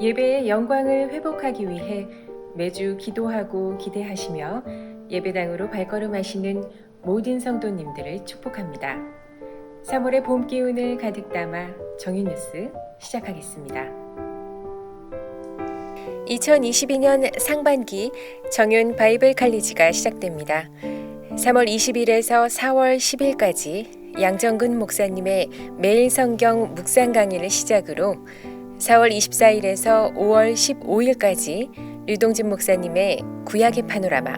예배의 영광을 회복하기 위해 매주 기도하고 기대하시며 예배당으로 발걸음하시는 모든 성도님들을 축복합니다. 3월의 봄 기운을 가득 담아 정유 뉴스 시작하겠습니다. 2022년 상반기 정윤 바이블 칼리지가 시작됩니다. 3월 20일에서 4월 10일까지 양정근 목사님의 매일 성경 묵상 강의를 시작으로 4월 24일에서 5월 15일까지 류동진 목사님의 구약의 파노라마,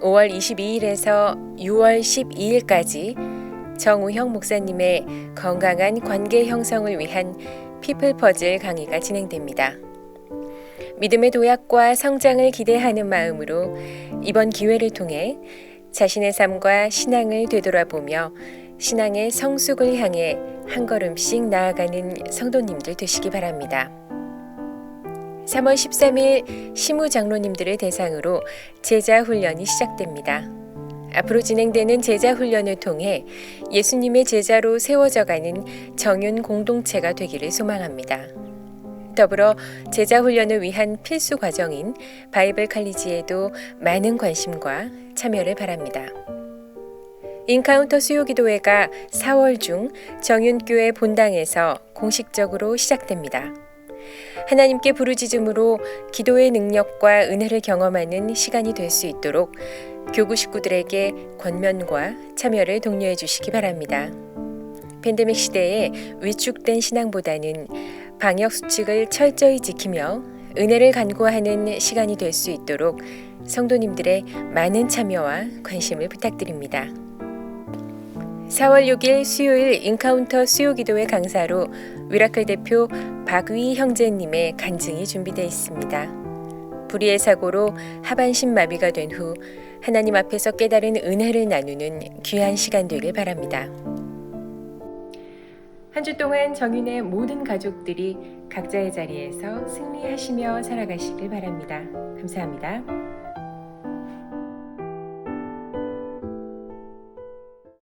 5월 22일에서 6월 12일까지 정우형 목사님의 건강한 관계 형성을 위한 피플 퍼즐 강의가 진행됩니다. 믿음의 도약과 성장을 기대하는 마음으로 이번 기회를 통해 자신의 삶과 신앙을 되돌아보며 신앙의 성숙을 향해 한 걸음씩 나아가는 성도님들 되시기 바랍니다. 3월 13일 시무 장로님들을 대상으로 제자 훈련이 시작됩니다. 앞으로 진행되는 제자 훈련을 통해 예수님의 제자로 세워져 가는 정윤 공동체가 되기를 소망합니다. 더불어 제자 훈련을 위한 필수 과정인 바이블 칼리지에도 많은 관심과 참여를 바랍니다. 인카운터 수요기도회가 4월 중 정윤교회 본당에서 공식적으로 시작됩니다. 하나님께 부르짖음으로 기도의 능력과 은혜를 경험하는 시간이 될 수 있도록 교구 식구들에게 권면과 참여를 독려해 주시기 바랍니다. 팬데믹 시대에 위축된 신앙보다는 방역 수칙을 철저히 지키며 은혜를 간구하는 시간이 될 수 있도록 성도님들의 많은 참여와 관심을 부탁드립니다. 4월 6일 수요일 인카운터 수요 기도회 강사로 위라클 대표 박위 형제님의 간증이 준비되어 있습니다. 불의의 사고로 하반신 마비가 된 후 하나님 앞에서 깨달은 은혜를 나누는 귀한 시간 되길 바랍니다. 한 주 동안 정윤의 모든 가족들이 각자의 자리에서 승리하시며 살아가시길 바랍니다. 감사합니다.